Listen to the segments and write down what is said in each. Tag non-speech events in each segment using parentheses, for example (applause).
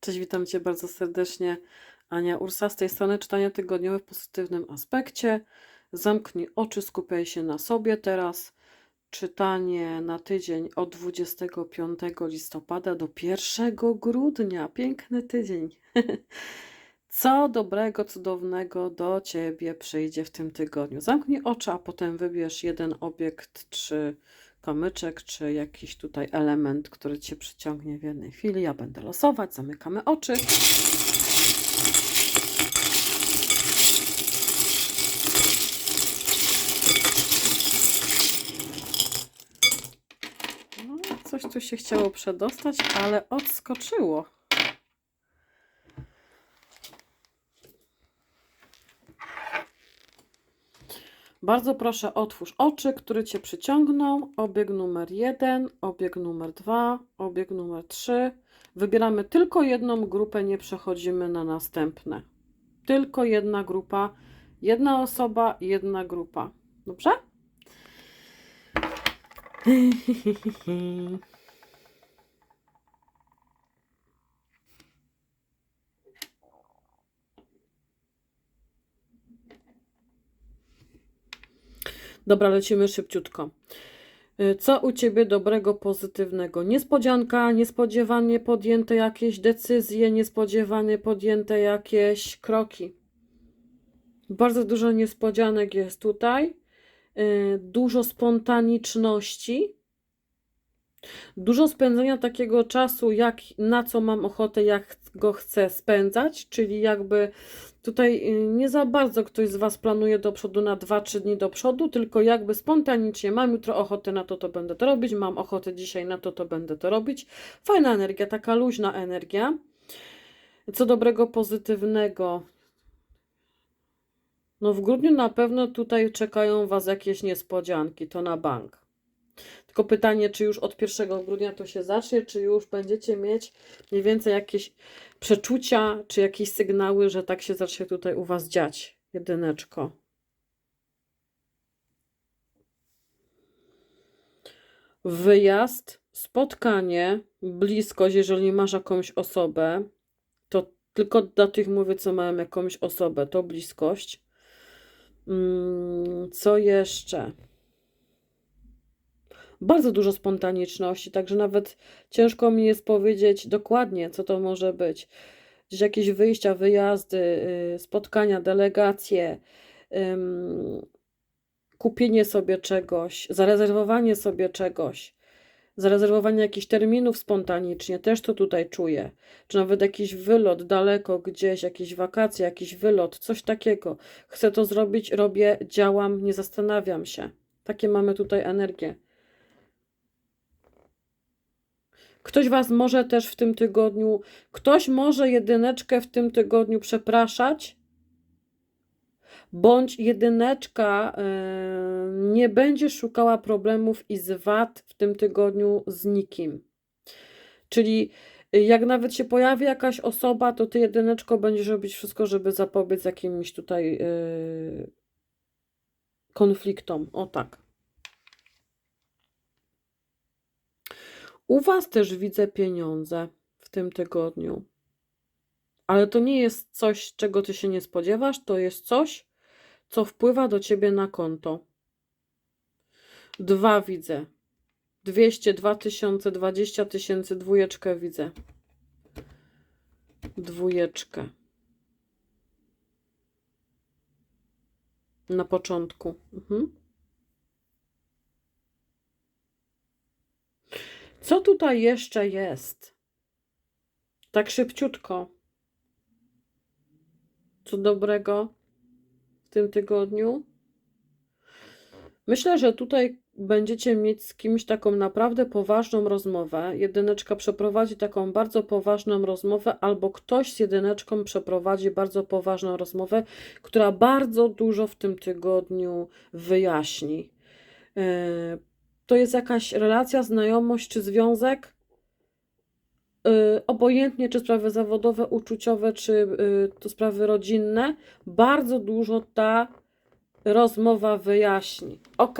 Cześć, witam Cię bardzo serdecznie. Ania Ursa z tej strony czytania tygodniowe w pozytywnym aspekcie. Zamknij oczy, skupiaj się na sobie teraz. Czytanie na tydzień od 25 listopada do 1 grudnia. Piękny tydzień. (laughs) Co dobrego, cudownego do Ciebie przyjdzie w tym tygodniu? Zamknij oczy, a potem wybierz jeden obiekt, czy kamyczek, czy jakiś tutaj element, który Cię przyciągnie w jednej chwili. Ja będę losować, zamykamy oczy. No, coś tu się chciało przedostać, ale odskoczyło. Bardzo proszę, otwórz oczy, który Cię przyciągnął. Obieg numer jeden, obieg numer dwa, obieg numer trzy. Wybieramy tylko jedną grupę, nie przechodzimy na następne. Tylko jedna grupa, jedna osoba, jedna grupa. Dobrze? (laughs) Dobra, lecimy szybciutko. Y, Co u Ciebie dobrego, pozytywnego? Niespodzianka, niespodziewanie podjęte jakieś decyzje, niespodziewanie podjęte jakieś kroki. Bardzo dużo niespodzianek jest tutaj. Y, Dużo spontaniczności. Dużo spędzenia takiego czasu, jak na co mam ochotę, jak go chcę spędzać, czyli jakby tutaj y, nie za bardzo ktoś z Was planuje do przodu na 2-3 dni do przodu, tylko jakby spontanicznie mam jutro ochotę na to, to będę to robić, mam ochotę dzisiaj na to, to będę to robić. Fajna energia, taka luźna energia. Co dobrego, pozytywnego. No w grudniu na pewno tutaj czekają Was jakieś niespodzianki, to na bank. Tylko pytanie, czy już od 1 grudnia to się zacznie, czy już będziecie mieć mniej więcej jakieś przeczucia, czy jakieś sygnały, że tak się zacznie tutaj u Was dziać. Jedyneczko. Wyjazd, spotkanie, bliskość, jeżeli masz jakąś osobę, to tylko dla tych mówię, co mają jakąś osobę, to bliskość. Mm, Co jeszcze? Bardzo dużo spontaniczności, także nawet ciężko mi jest powiedzieć dokładnie, co to może być. Gdzieś jakieś wyjścia, wyjazdy, y, spotkania, delegacje, kupienie sobie czegoś, zarezerwowanie sobie czegoś, zarezerwowanie jakichś terminów spontanicznie, też to tutaj czuję. Czy nawet jakiś wylot daleko gdzieś, jakieś wakacje, jakiś wylot, coś takiego. Chcę to zrobić, robię, działam, nie zastanawiam się. Takie mamy tutaj energię. Ktoś Was może też w tym tygodniu, ktoś może jedyneczkę w tym tygodniu przepraszać, bądź jedyneczka e, nie będzie szukała problemów i zwad w tym tygodniu z nikim. Czyli y, jak nawet się pojawi jakaś osoba, to Ty jedyneczko będziesz robić wszystko, żeby zapobiec jakimś tutaj y, konfliktom. O tak. U Was też widzę pieniądze w tym tygodniu. Ale to nie jest coś, czego Ty się nie spodziewasz, to jest coś, co wpływa do Ciebie na konto. Dwa widzę. 200, 2000, 20 tysięcy, dwójeczkę widzę. Dwójeczkę. Na początku. Mhm. Co tutaj jeszcze jest? Tak szybciutko. Co dobrego w tym tygodniu? Myślę, że tutaj będziecie mieć z kimś taką naprawdę poważną rozmowę. Jedyneczka przeprowadzi taką bardzo poważną rozmowę, albo ktoś z jedyneczką przeprowadzi bardzo poważną rozmowę, która bardzo dużo w tym tygodniu wyjaśni. To jest jakaś relacja, znajomość czy związek? Yy, obojętnie czy sprawy zawodowe, uczuciowe, czy yy, to sprawy rodzinne, bardzo dużo ta rozmowa wyjaśni. Ok.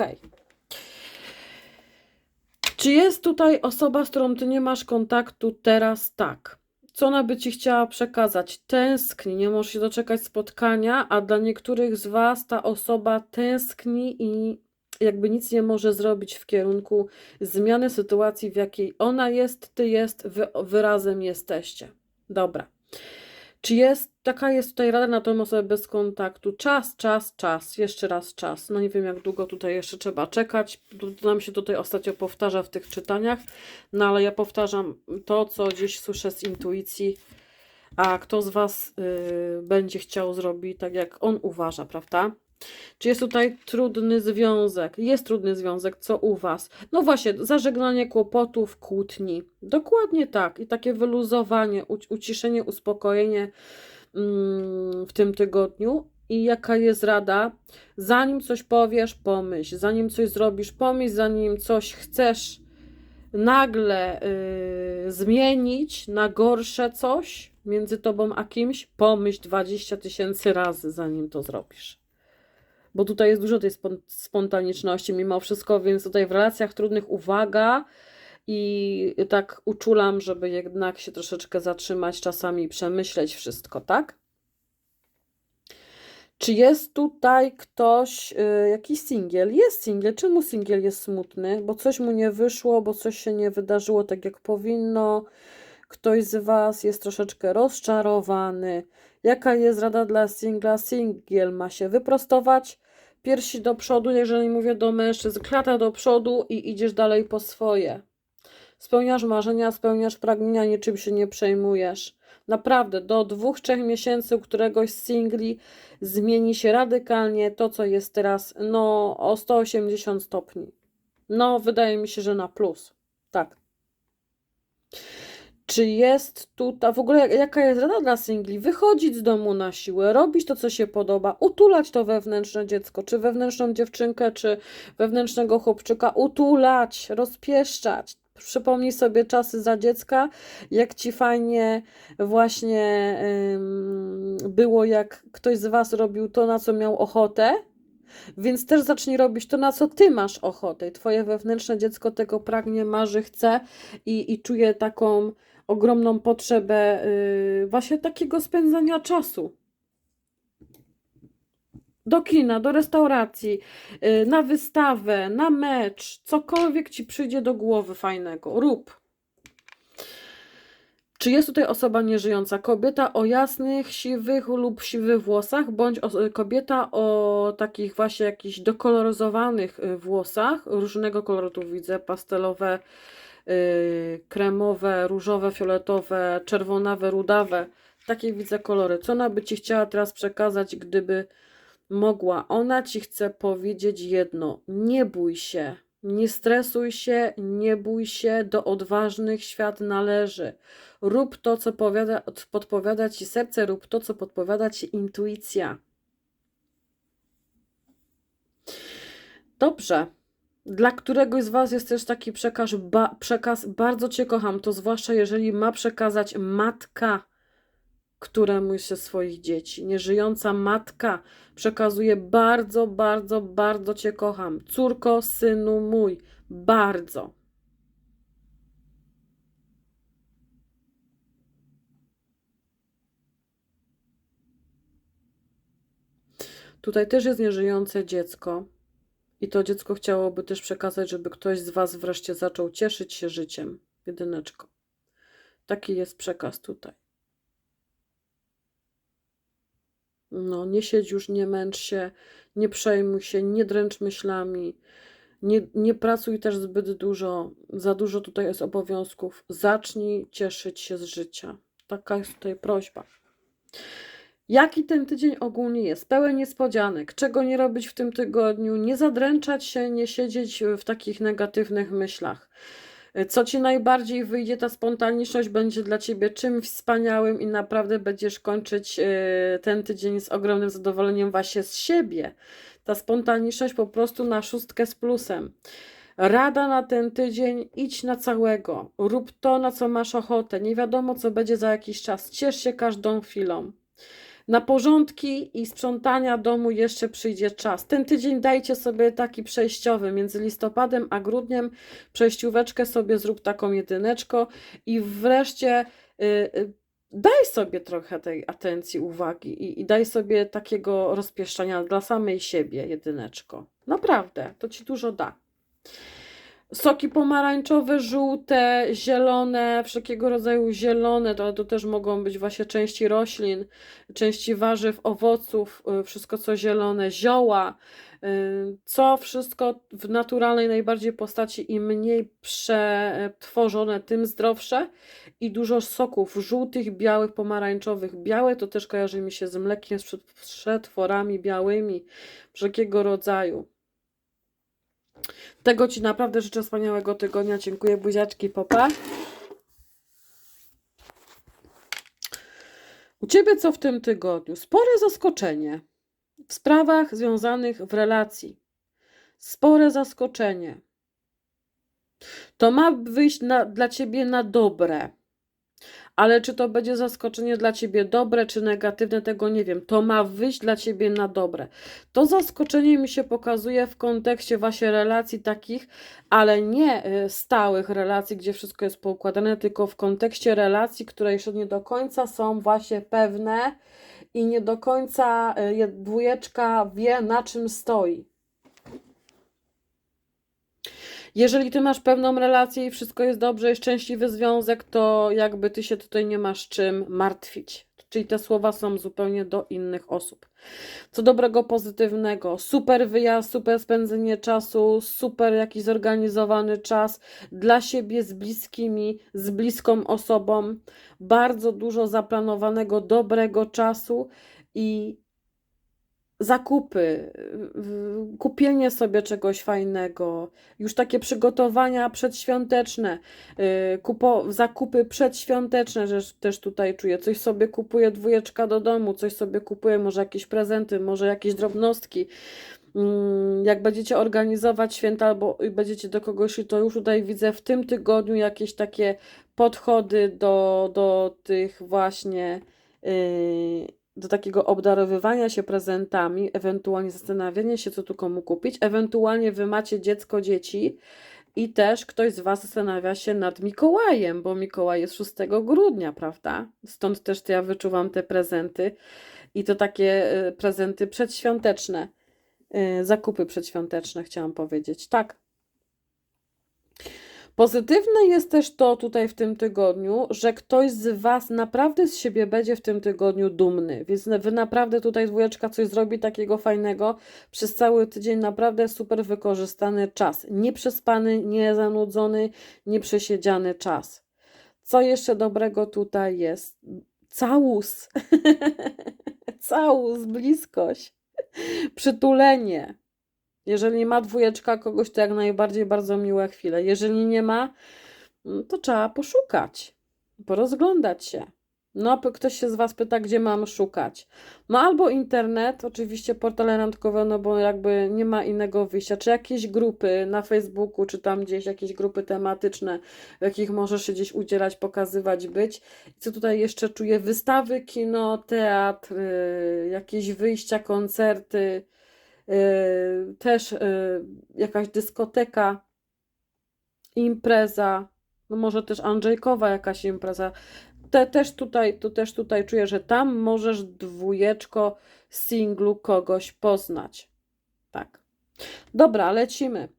Czy jest tutaj osoba, z którą ty nie masz kontaktu teraz? Tak. Co ona by ci chciała przekazać? Tęskni, nie może się doczekać spotkania, a dla niektórych z was ta osoba tęskni i jakby nic nie może zrobić w kierunku zmiany sytuacji, w jakiej ona jest, ty jest, wy, jesteście. Dobra. Czy jest, taka jest tutaj rada na tą osobę bez kontaktu? Czas, czas, czas, jeszcze raz czas. No nie wiem, jak długo tutaj jeszcze trzeba czekać. Nam się tutaj ostatnio powtarza w tych czytaniach, no ale ja powtarzam to, co gdzieś słyszę z intuicji, a kto z Was y, będzie chciał zrobić tak, jak on uważa, prawda? Czy jest tutaj trudny związek? Jest trudny związek, co u Was? No właśnie, zażegnanie kłopotów, kłótni. Dokładnie tak. I takie wyluzowanie, uciszenie, uspokojenie mm, w tym tygodniu. I jaka jest rada? Zanim coś powiesz, pomyśl. Zanim coś zrobisz, pomyśl. Zanim coś chcesz nagle y, zmienić na gorsze coś między tobą a kimś, pomyśl 20 tysięcy razy, zanim to zrobisz bo tutaj jest dużo tej spon- spontaniczności mimo wszystko, więc tutaj w relacjach trudnych uwaga i tak uczulam, żeby jednak się troszeczkę zatrzymać czasami i przemyśleć wszystko, tak? Czy jest tutaj ktoś, y, jakiś singiel? Jest singiel. Czemu singiel jest smutny? Bo coś mu nie wyszło, bo coś się nie wydarzyło tak, jak powinno. Ktoś z Was jest troszeczkę rozczarowany. Jaka jest rada dla singla? Singiel ma się wyprostować, piersi do przodu, jeżeli mówię do mężczyzn, klata do przodu i idziesz dalej po swoje. Spełniasz marzenia, spełniasz pragnienia, niczym się nie przejmujesz. Naprawdę, do dwóch, trzech miesięcy któregoś z singli zmieni się radykalnie to, co jest teraz, no o 180 stopni. No, wydaje mi się, że na plus. Tak. Czy jest tutaj, w ogóle jaka jest rada dla singli? Wychodzić z domu na siłę, robić to, co się podoba, utulać to wewnętrzne dziecko, czy wewnętrzną dziewczynkę, czy wewnętrznego chłopczyka, utulać, rozpieszczać. Przypomnij sobie czasy za dziecka, jak ci fajnie właśnie było, jak ktoś z was robił to, na co miał ochotę. Więc też zacznij robić to, na co ty masz ochotę. I twoje wewnętrzne dziecko tego pragnie, marzy, chce i, i czuje taką ogromną potrzebę yy, właśnie takiego spędzania czasu. Do kina, do restauracji, yy, na wystawę, na mecz, cokolwiek ci przyjdzie do głowy fajnego, rób. Czy jest tutaj osoba nieżyjąca? Kobieta o jasnych, siwych lub siwych włosach, bądź kobieta o takich właśnie jakichś dokoloryzowanych y, włosach, różnego koloru tu widzę, pastelowe, y, kremowe, różowe, fioletowe, czerwonawe, rudawe. Takie widzę kolory. Co ona by Ci chciała teraz przekazać, gdyby mogła? Ona Ci chce powiedzieć jedno. Nie bój się. Nie stresuj się, nie bój się, do odważnych świat należy. Rób to, co powiada, podpowiada ci serce, rób to, co podpowiada ci intuicja. Dobrze. Dla któregoś z Was jest też taki przekaz, ba, przekaz, bardzo Cię kocham, to zwłaszcza jeżeli ma przekazać matka któremuś ze swoich dzieci. Nieżyjąca matka przekazuje bardzo, bardzo, bardzo Cię kocham. Córko, synu mój, bardzo. Tutaj też jest nieżyjące dziecko. I to dziecko chciałoby też przekazać, żeby ktoś z Was wreszcie zaczął cieszyć się życiem. Jedyneczko. Taki jest przekaz tutaj. No, nie siedź już, nie męcz się, nie przejmuj się, nie dręcz myślami, nie, nie pracuj też zbyt dużo, za dużo tutaj jest obowiązków. Zacznij cieszyć się z życia. Taka jest tutaj prośba. Jaki ten tydzień ogólnie jest? Pełen niespodzianek. Czego nie robić w tym tygodniu? Nie zadręczać się, nie siedzieć w takich negatywnych myślach. Co ci najbardziej wyjdzie, ta spontaniczność będzie dla ciebie czymś wspaniałym i naprawdę będziesz kończyć e, ten tydzień z ogromnym zadowoleniem właśnie z siebie. Ta spontaniczność po prostu na szóstkę z plusem. Rada na ten tydzień, idź na całego. Rób to, na co masz ochotę. Nie wiadomo, co będzie za jakiś czas. Ciesz się każdą chwilą. Na porządki i sprzątania domu jeszcze przyjdzie czas. Ten tydzień dajcie sobie taki przejściowy między listopadem a grudniem. Przejścióweczkę sobie zrób taką jedyneczko i wreszcie y, y, daj sobie trochę tej atencji, uwagi i, i daj sobie takiego rozpieszczenia dla samej siebie, jedyneczko. Naprawdę, to ci dużo da. Soki pomarańczowe, żółte, zielone, wszelkiego rodzaju zielone, to, to też mogą być właśnie części roślin, części warzyw, owoców, y, wszystko co zielone, zioła, y, co wszystko w naturalnej najbardziej postaci im mniej przetworzone, tym zdrowsze i dużo soków żółtych, białych, pomarańczowych. Białe to też kojarzy mi się z mlekiem, z przet- przetworami białymi, wszelkiego rodzaju. Tego Ci naprawdę życzę wspaniałego tygodnia. Dziękuję, buziaczki, popa. U Ciebie co w tym tygodniu? Spore zaskoczenie w sprawach związanych w relacji. Spore zaskoczenie. To ma wyjść na, dla Ciebie na dobre. Ale czy to będzie zaskoczenie dla ciebie dobre czy negatywne, tego nie wiem. To ma wyjść dla ciebie na dobre. To zaskoczenie mi się pokazuje w kontekście właśnie relacji takich, ale nie y, stałych relacji, gdzie wszystko jest poukładane, tylko w kontekście relacji, które jeszcze nie do końca są właśnie pewne i nie do końca y, je- dwójeczka wie na czym stoi. Jeżeli ty masz pewną relację i wszystko jest dobrze, jest szczęśliwy związek, to jakby ty się tutaj nie masz czym martwić. Czyli te słowa są zupełnie do innych osób. Co dobrego, pozytywnego, super wyjazd, super spędzenie czasu, super jakiś zorganizowany czas dla siebie z bliskimi, z bliską osobą, bardzo dużo zaplanowanego dobrego czasu i zakupy, kupienie sobie czegoś fajnego, już takie przygotowania przedświąteczne, y, kupo, zakupy przedświąteczne, że też tutaj czuję, coś sobie kupuje dwójeczka do domu, coś sobie kupuje, może jakieś prezenty, może jakieś drobnostki. Mm, Jak będziecie organizować święta albo będziecie do kogoś, to już tutaj widzę w tym tygodniu jakieś takie podchody do, do tych właśnie yy, do takiego obdarowywania się prezentami, ewentualnie zastanawiania się, co tu komu kupić, ewentualnie wy macie dziecko, dzieci i też ktoś z Was zastanawia się nad Mikołajem, bo Mikołaj jest 6 grudnia, prawda? Stąd też to ja wyczuwam te prezenty i to takie y, prezenty przedświąteczne, y, zakupy przedświąteczne chciałam powiedzieć. Tak. Pozytywne jest też to tutaj w tym tygodniu, że ktoś z Was naprawdę z siebie będzie w tym tygodniu dumny. Więc Wy naprawdę tutaj dwójeczka coś zrobi takiego fajnego. Przez cały tydzień naprawdę super wykorzystany czas. Nieprzespany, niezanudzony, nieprzesiedziany czas. Co jeszcze dobrego tutaj jest? Całus. (laughs) Całus, bliskość, przytulenie. Jeżeli ma dwójeczka kogoś, to jak najbardziej bardzo miłe chwile. Jeżeli nie ma, mm, to trzeba poszukać, porozglądać się. No, ktoś się z Was pyta, gdzie mam szukać. No, albo internet, oczywiście portale randkowe, no bo jakby nie ma innego wyjścia. Czy jakieś grupy na Facebooku, czy tam gdzieś jakieś grupy tematyczne, w jakich możesz się gdzieś udzielać, pokazywać, być. I co tutaj jeszcze czuję? Wystawy, kino, teatr, y, jakieś wyjścia, koncerty. Yy, też yy, jakaś dyskoteka, impreza, no może też Andrzejkowa jakaś impreza. Te, też tutaj, to też tutaj czuję, że tam możesz dwójeczko singlu kogoś poznać. Tak. Dobra, lecimy.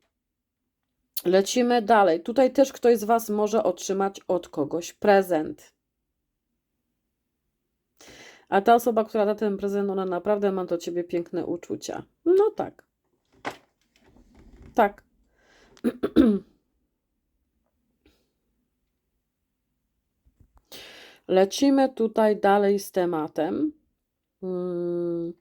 Lecimy dalej. Tutaj też ktoś z Was może otrzymać od kogoś prezent. A ta osoba, która da ten prezent, ona naprawdę ma do Ciebie piękne uczucia. No tak. Tak. (clears throat) Lecimy tutaj dalej z tematem. Mm,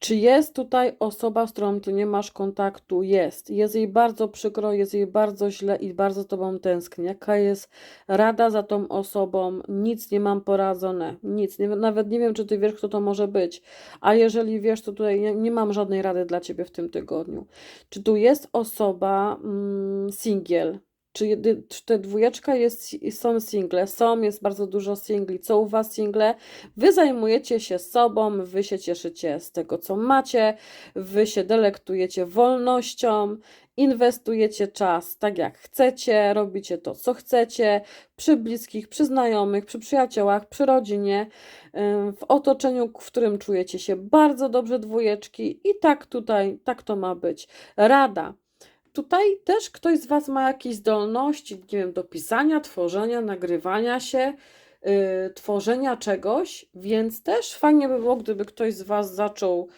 Czy jest tutaj osoba, z którą ty nie masz kontaktu? Jest. Jest jej bardzo przykro, jest jej bardzo źle i bardzo tobą tęskni. Jaka jest rada za tą osobą? Nic nie mam poradzone. Nic. Nie, nawet nie wiem, czy ty wiesz, kto to może być. A jeżeli wiesz, to tutaj nie, nie mam żadnej rady dla ciebie w tym tygodniu. Czy tu jest osoba mm? Czy, jedy, czy te dwójeczka jest, są single? Są, jest bardzo dużo singli. Co u was single? Wy zajmujecie się sobą, wy się cieszycie z tego, co macie, wy się delektujecie wolnością inwestujecie czas tak jak chcecie, robicie to, co chcecie, przy bliskich, przy znajomych, przy przyjaciołach, przy rodzinie, w otoczeniu, w którym czujecie się bardzo dobrze dwójeczki i tak tutaj, tak to ma być. Rada. Tutaj też ktoś z Was ma jakieś zdolności, nie wiem, do pisania, tworzenia, nagrywania się, yy, tworzenia czegoś, więc też fajnie by było, gdyby ktoś z Was zaczął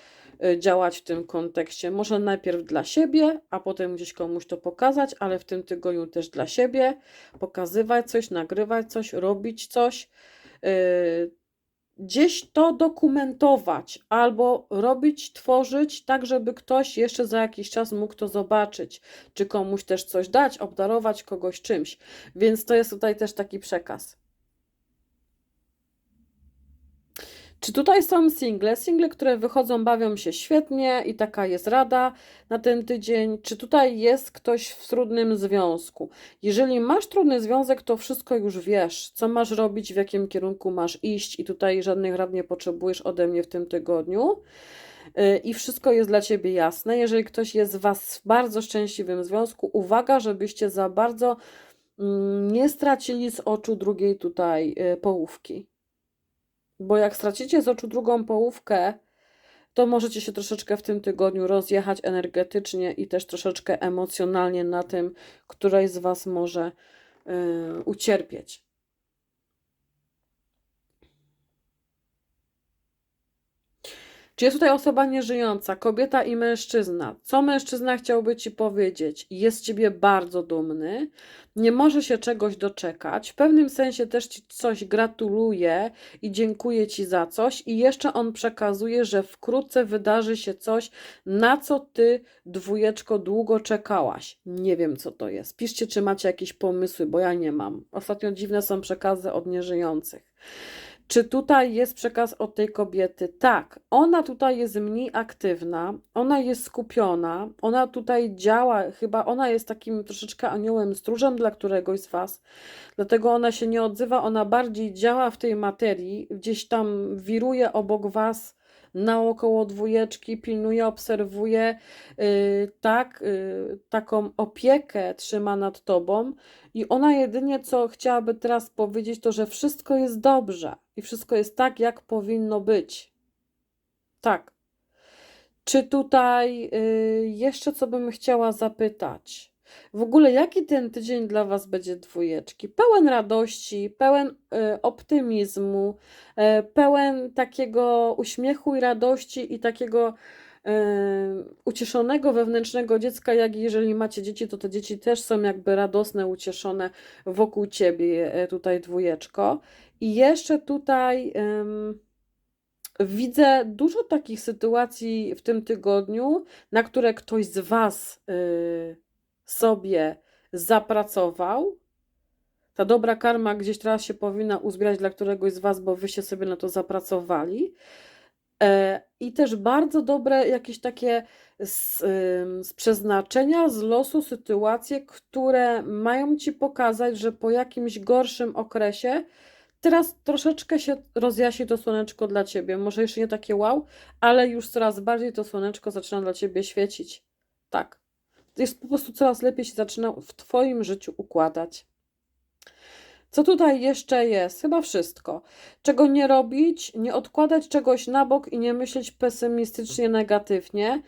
y, działać w tym kontekście. Może najpierw dla siebie, a potem gdzieś komuś to pokazać, ale w tym tygodniu też dla siebie, pokazywać coś, nagrywać coś, robić coś. y, Gdzieś to dokumentować albo robić, tworzyć, tak żeby ktoś jeszcze za jakiś czas mógł to zobaczyć, czy komuś też coś dać, obdarować kogoś czymś. Więc to jest tutaj też taki przekaz. Czy tutaj są single? Single, które wychodzą, bawią się świetnie i taka jest rada na ten tydzień. Czy tutaj jest ktoś w trudnym związku? Jeżeli masz trudny związek, to wszystko już wiesz, co masz robić, w jakim kierunku masz iść i tutaj żadnych rad nie potrzebujesz ode mnie w tym tygodniu. Yy, I wszystko jest dla ciebie jasne. Jeżeli ktoś jest was w bardzo szczęśliwym związku, uwaga, żebyście za bardzo mm, nie stracili z oczu drugiej tutaj yy, połówki. Bo jak stracicie z oczu drugą połówkę, to możecie się troszeczkę w tym tygodniu rozjechać energetycznie i też troszeczkę emocjonalnie na tym, któraś z Was może yy, ucierpieć. Czy jest tutaj osoba nieżyjąca, kobieta i mężczyzna? Co mężczyzna chciałby ci powiedzieć? Jest ciebie bardzo dumny, nie może się czegoś doczekać, w pewnym sensie też ci coś gratuluje i dziękuję ci za coś, i jeszcze on przekazuje, że wkrótce wydarzy się coś, na co ty, dwójeczko, długo czekałaś. Nie wiem, co to jest. Piszcie, czy macie jakieś pomysły, bo ja nie mam. Ostatnio dziwne są przekazy od nieżyjących. Czy tutaj jest przekaz od tej kobiety? Tak, ona tutaj jest mniej aktywna, ona jest skupiona, ona tutaj działa, chyba ona jest takim troszeczkę aniołem stróżem dla któregoś z Was, dlatego ona się nie odzywa, ona bardziej działa w tej materii, gdzieś tam wiruje obok Was naokoło dwójeczki, pilnuje, obserwuje, yy, tak, yy, taką opiekę trzyma nad tobą i ona jedynie co chciałaby teraz powiedzieć, to że wszystko jest dobrze i wszystko jest tak, jak powinno być. Tak. Czy tutaj yy, jeszcze co bym chciała zapytać? W ogóle jaki ten tydzień dla Was będzie dwójeczki? Pełen radości, pełen y, optymizmu, y, pełen takiego uśmiechu i radości i takiego y, ucieszonego wewnętrznego dziecka, jak jeżeli macie dzieci, to te dzieci też są jakby radosne, ucieszone wokół Ciebie, tutaj dwójeczko. I jeszcze tutaj... Widzę dużo takich sytuacji w tym tygodniu, na które ktoś z Was y, sobie zapracował. Ta dobra karma gdzieś teraz się powinna uzbierać dla któregoś z Was, bo Wyście sobie na to zapracowali. E, I też bardzo dobre jakieś takie z, z przeznaczenia, z losu sytuacje, które mają Ci pokazać, że po jakimś gorszym okresie teraz troszeczkę się rozjaśni to słoneczko dla Ciebie. Może jeszcze nie takie wow, ale już coraz bardziej to słoneczko zaczyna dla Ciebie świecić. Tak. Jest po prostu coraz lepiej się zaczyna w Twoim życiu układać. Co tutaj jeszcze jest? Chyba wszystko. Czego nie robić, nie odkładać czegoś na bok i nie myśleć pesymistycznie, negatywnie.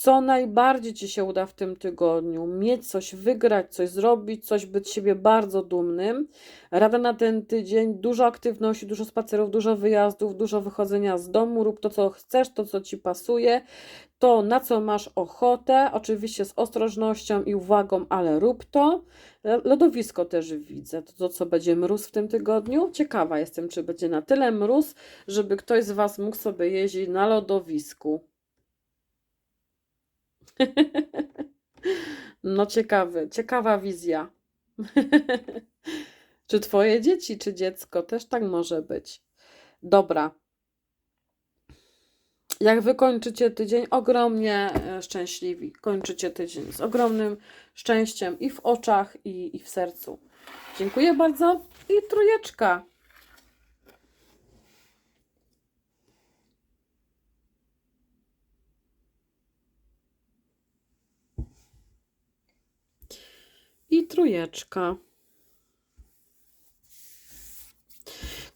Co najbardziej Ci się uda w tym tygodniu? Mieć coś, wygrać, coś zrobić, coś być siebie bardzo dumnym. Rada na ten tydzień: dużo aktywności, dużo spacerów, dużo wyjazdów, dużo wychodzenia z domu. Rób to, co chcesz, to, co Ci pasuje, to, na co masz ochotę. Oczywiście z ostrożnością i uwagą, ale rób to. Lodowisko też widzę, to, to co będzie mróz w tym tygodniu. Ciekawa jestem, czy będzie na tyle mróz, żeby ktoś z Was mógł sobie jeździć na lodowisku. (laughs) No ciekawy, ciekawa wizja. (laughs) Czy twoje dzieci, czy dziecko też tak może być? Dobra. Jak wy kończycie tydzień ogromnie e, szczęśliwi, kończycie tydzień z ogromnym szczęściem i w oczach, i, i w sercu. Dziękuję bardzo i trójeczka. Trójeczka.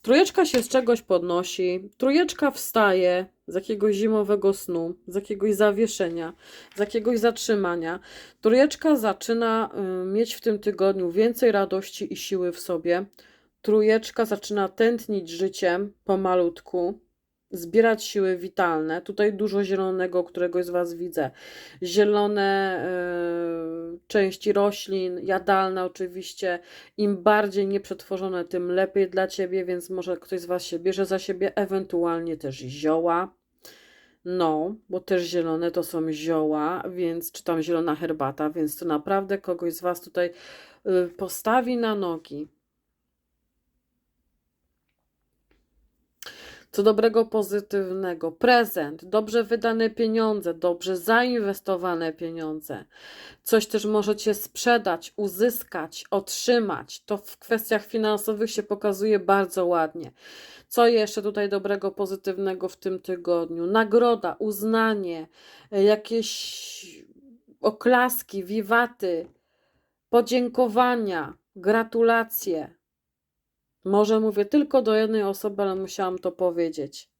Trójeczka się z czegoś podnosi, trójeczka wstaje z jakiegoś zimowego snu, z jakiegoś zawieszenia, z jakiegoś zatrzymania. Trójeczka zaczyna y, mieć w tym tygodniu więcej radości i siły w sobie. Trójeczka zaczyna tętnić życiem pomalutku, zbierać siły witalne. Tutaj dużo zielonego, któregoś z Was widzę. Zielone e, części roślin, jadalne oczywiście. Im bardziej nieprzetworzone, tym lepiej dla Ciebie, więc może ktoś z Was się bierze za siebie, ewentualnie też zioła. No, bo też zielone to są zioła, więc czy tam zielona herbata, więc to naprawdę kogoś z Was tutaj y, postawi na nogi. Co dobrego, pozytywnego. Prezent, dobrze wydane pieniądze, dobrze zainwestowane pieniądze. Coś też możecie sprzedać, uzyskać, otrzymać. To w kwestiach finansowych się pokazuje bardzo ładnie. Co jeszcze tutaj dobrego, pozytywnego w tym tygodniu? Nagroda, uznanie, jakieś oklaski, wiwaty, podziękowania, gratulacje. Może mówię tylko do jednej osoby, ale musiałam to powiedzieć.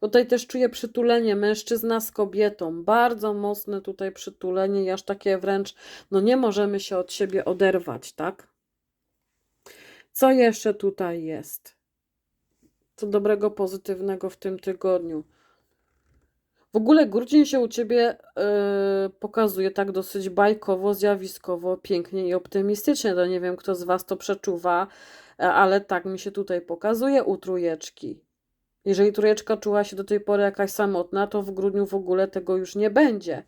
Tutaj też czuję przytulenie mężczyzna z kobietą. Bardzo mocne tutaj przytulenie aż takie wręcz, no nie możemy się od siebie oderwać, tak? Co jeszcze tutaj jest? Co dobrego, pozytywnego w tym tygodniu? W ogóle grudzień się u ciebie yy, pokazuje tak dosyć bajkowo, zjawiskowo, pięknie i optymistycznie. To nie wiem, kto z Was to przeczuwa, e, ale tak mi się tutaj pokazuje u trójeczki. Jeżeli trójeczka czuła się do tej pory jakaś samotna, to w grudniu w ogóle tego już nie będzie.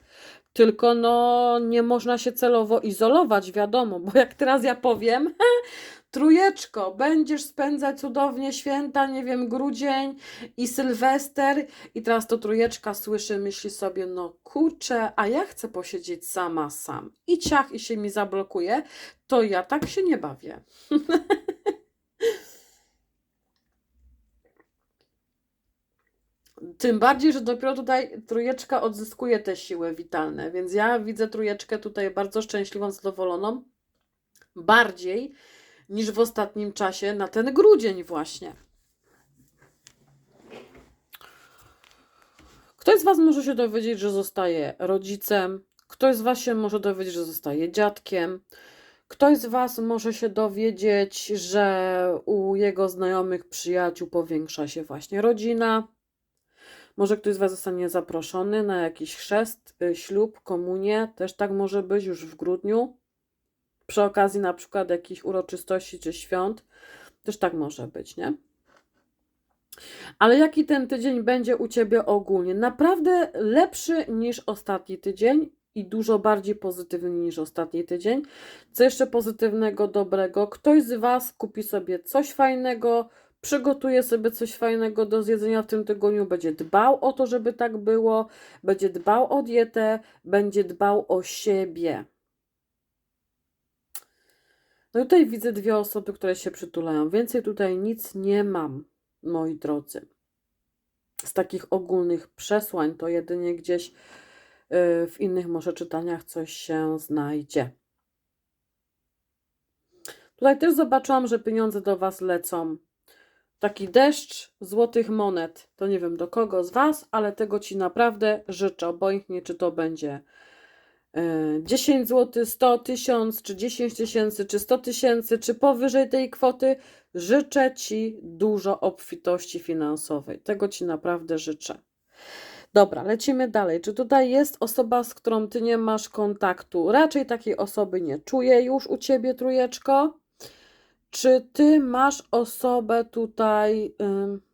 Tylko no nie można się celowo izolować, wiadomo, bo jak teraz ja powiem, (laughs) Trójeczko, będziesz spędzać cudownie święta, nie wiem, grudzień i sylwester. I teraz to trójeczka słyszy, myśli sobie, no kurczę, a ja chcę posiedzieć sama, sam. I ciach, i się mi zablokuje, to ja tak się nie bawię. (laughs) Tym bardziej, że dopiero tutaj trójeczka odzyskuje te siły witalne, więc ja widzę trójeczkę tutaj bardzo szczęśliwą, zadowoloną. Bardziej niż w ostatnim czasie na ten grudzień właśnie. Ktoś z Was może się dowiedzieć, że zostaje rodzicem, ktoś z Was się może dowiedzieć, że zostaje dziadkiem, ktoś z Was może się dowiedzieć, że u jego znajomych, przyjaciół powiększa się właśnie rodzina. Może ktoś z Was zostanie zaproszony na jakiś chrzest, y, ślub, komunię, też tak może być już w grudniu przy okazji na przykład jakichś uroczystości czy świąt. Też tak może być, nie? Ale jaki ten tydzień będzie u Ciebie ogólnie? Naprawdę lepszy niż ostatni tydzień i dużo bardziej pozytywny niż ostatni tydzień. Co jeszcze pozytywnego, dobrego? Ktoś z Was kupi sobie coś fajnego, przygotuje sobie coś fajnego do zjedzenia w tym tygodniu, będzie dbał o to, żeby tak było, będzie dbał o dietę, będzie dbał o siebie. No i tutaj widzę dwie osoby, które się przytulają. Więcej tutaj nic nie mam, moi drodzy. Z takich ogólnych przesłań to jedynie gdzieś y, w innych może czytaniach coś się znajdzie. Tutaj też zobaczyłam, że pieniądze do Was lecą. Taki deszcz złotych monet. To nie wiem do kogo z Was, ale tego Ci naprawdę życzę. Obojętnie, czy to będzie 10 zł, 100 tysięcy, czy 10 tysięcy, czy 100 tysięcy, czy powyżej tej kwoty, życzę Ci dużo obfitości finansowej. Tego Ci naprawdę życzę. Dobra, lecimy dalej. Czy tutaj jest osoba, z którą Ty nie masz kontaktu? Raczej takiej osoby nie czuję już u Ciebie, trójeczko. Czy Ty masz osobę tutaj... Yy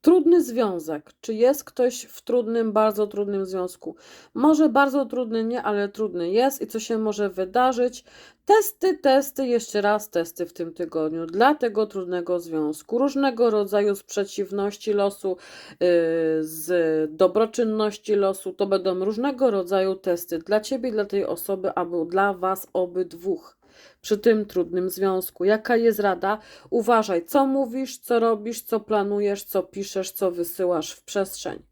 Trudny związek. Czy jest ktoś w trudnym, bardzo trudnym związku? Może bardzo trudny nie, ale trudny jest i co się może wydarzyć? Testy, testy, jeszcze raz testy w tym tygodniu dla tego trudnego związku. Różnego rodzaju sprzeciwności losu, yy, z dobroczynności losu. To będą różnego rodzaju testy dla ciebie, dla tej osoby, albo dla was obydwóch przy tym trudnym związku. Jaka jest rada? Uważaj, co mówisz, co robisz, co planujesz, co piszesz, co wysyłasz w przestrzeń.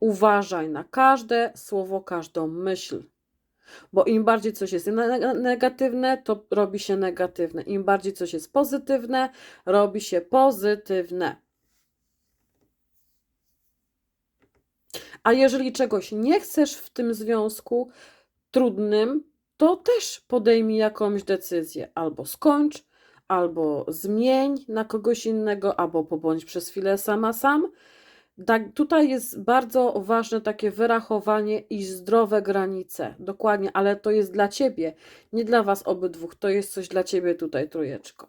Uważaj na każde słowo, każdą myśl. Bo im bardziej coś jest ne- negatywne, to robi się negatywne. Im bardziej coś jest pozytywne, robi się pozytywne. A jeżeli czegoś nie chcesz w tym związku trudnym, to też podejmij jakąś decyzję. Albo skończ, albo zmień na kogoś innego, albo pobądź przez chwilę sama sam. Tak, tutaj jest bardzo ważne takie wyrachowanie i zdrowe granice. Dokładnie, ale to jest dla ciebie, nie dla was obydwóch. To jest coś dla ciebie tutaj, trójeczko.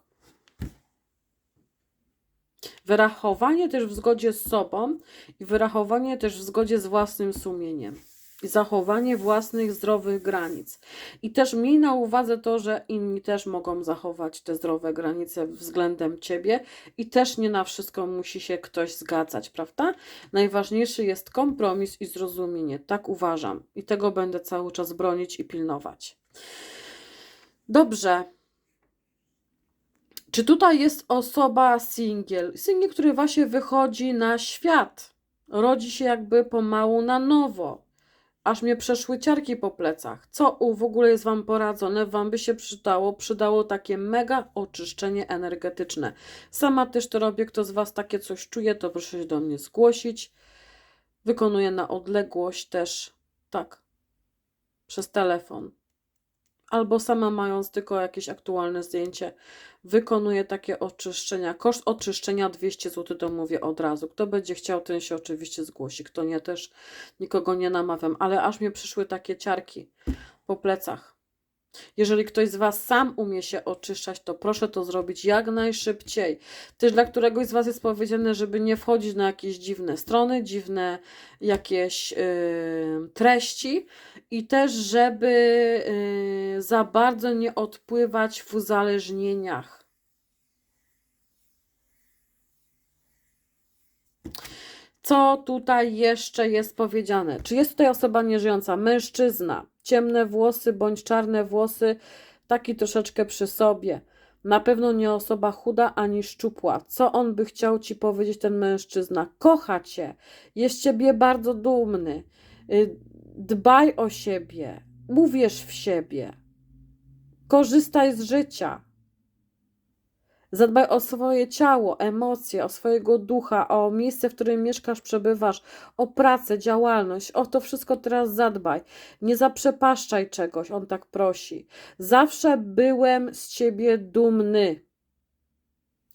Wyrachowanie też w zgodzie z sobą i wyrachowanie też w zgodzie z własnym sumieniem. Zachowanie własnych zdrowych granic. I też miej na uwadze to, że inni też mogą zachować te zdrowe granice względem ciebie i też nie na wszystko musi się ktoś zgadzać, prawda? Najważniejszy jest kompromis i zrozumienie. Tak uważam. I tego będę cały czas bronić i pilnować. Dobrze. Czy tutaj jest osoba singiel? Singiel, który właśnie wychodzi na świat. Rodzi się jakby pomału na nowo. Aż mnie przeszły ciarki po plecach. Co u w ogóle jest Wam poradzone? Wam by się przydało, przydało takie mega oczyszczenie energetyczne. Sama też to robię. Kto z Was takie coś czuje, to proszę się do mnie zgłosić. Wykonuję na odległość też, tak, przez telefon albo sama mając tylko jakieś aktualne zdjęcie, wykonuję takie oczyszczenia. Koszt oczyszczenia 200 zł, to mówię od razu. Kto będzie chciał, ten się oczywiście zgłosi. Kto nie, też nikogo nie namawiam, ale aż mnie przyszły takie ciarki po plecach. Jeżeli ktoś z Was sam umie się oczyszczać, to proszę to zrobić jak najszybciej. Też dla któregoś z Was jest powiedziane, żeby nie wchodzić na jakieś dziwne strony, dziwne jakieś yy, treści i też, żeby yy, za bardzo nie odpływać w uzależnieniach. Co tutaj jeszcze jest powiedziane? Czy jest tutaj osoba nieżyjąca? Mężczyzna, ciemne włosy bądź czarne włosy, taki troszeczkę przy sobie. Na pewno nie osoba chuda ani szczupła. Co on by chciał ci powiedzieć, ten mężczyzna? Kocha cię, jest ciebie bardzo dumny. Y, Dbaj o siebie, uwierz w siebie, korzystaj z życia. Zadbaj o swoje ciało, emocje, o swojego ducha, o miejsce, w którym mieszkasz, przebywasz, o pracę, działalność. O to wszystko teraz zadbaj. Nie zaprzepaszczaj czegoś, on tak prosi. Zawsze byłem z ciebie dumny.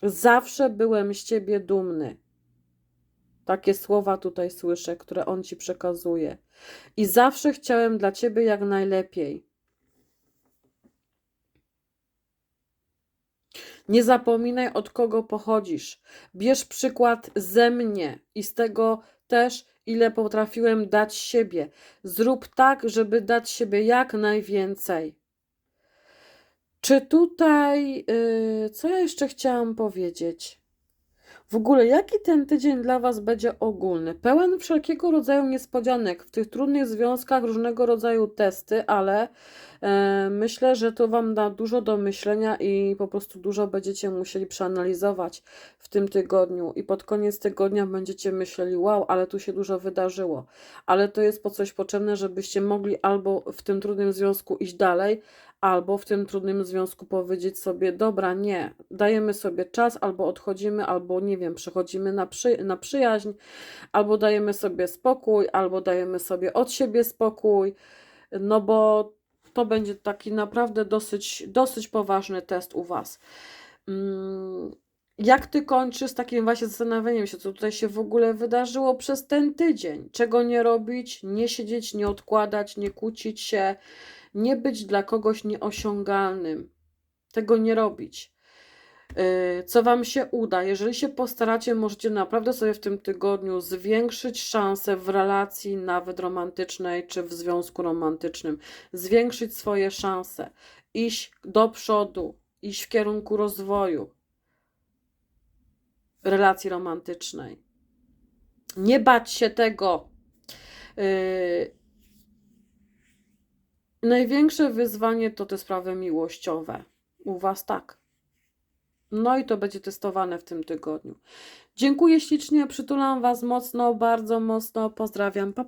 Zawsze byłem z ciebie dumny. Takie słowa tutaj słyszę, które on ci przekazuje. I zawsze chciałem dla ciebie jak najlepiej. Nie zapominaj, od kogo pochodzisz. Bierz przykład ze mnie i z tego też, ile potrafiłem dać siebie. Zrób tak, żeby dać siebie jak najwięcej. Czy tutaj, yy, co ja jeszcze chciałam powiedzieć? W ogóle, jaki ten tydzień dla Was będzie ogólny? Pełen wszelkiego rodzaju niespodzianek. W tych trudnych związkach różnego rodzaju testy, ale e, myślę, że to Wam da dużo do myślenia i po prostu dużo będziecie musieli przeanalizować w tym tygodniu. I pod koniec tygodnia będziecie myśleli, wow, ale tu się dużo wydarzyło. Ale to jest po coś potrzebne, żebyście mogli albo w tym trudnym związku iść dalej, albo w tym trudnym związku powiedzieć sobie, dobra, nie, dajemy sobie czas, albo odchodzimy, albo nie wiem, przechodzimy na, przy, na przyjaźń, albo dajemy sobie spokój, albo dajemy sobie od siebie spokój, no bo to będzie taki naprawdę dosyć, dosyć poważny test u Was. Mm, jak ty kończysz z takim właśnie zastanawianiem się, co tutaj się w ogóle wydarzyło przez ten tydzień? Czego nie robić, nie siedzieć, nie odkładać, nie kłócić się, nie być dla kogoś nieosiągalnym. Tego nie robić. Yy, co Wam się uda? Jeżeli się postaracie, możecie naprawdę sobie w tym tygodniu zwiększyć szanse w relacji, nawet romantycznej, czy w związku romantycznym. Zwiększyć swoje szanse, iść do przodu, iść w kierunku rozwoju relacji romantycznej. Nie bać się tego. Yy, Największe wyzwanie to te sprawy miłościowe. U Was tak. No i to będzie testowane w tym tygodniu. Dziękuję ślicznie, przytulam Was mocno, bardzo mocno. Pozdrawiam. Pa.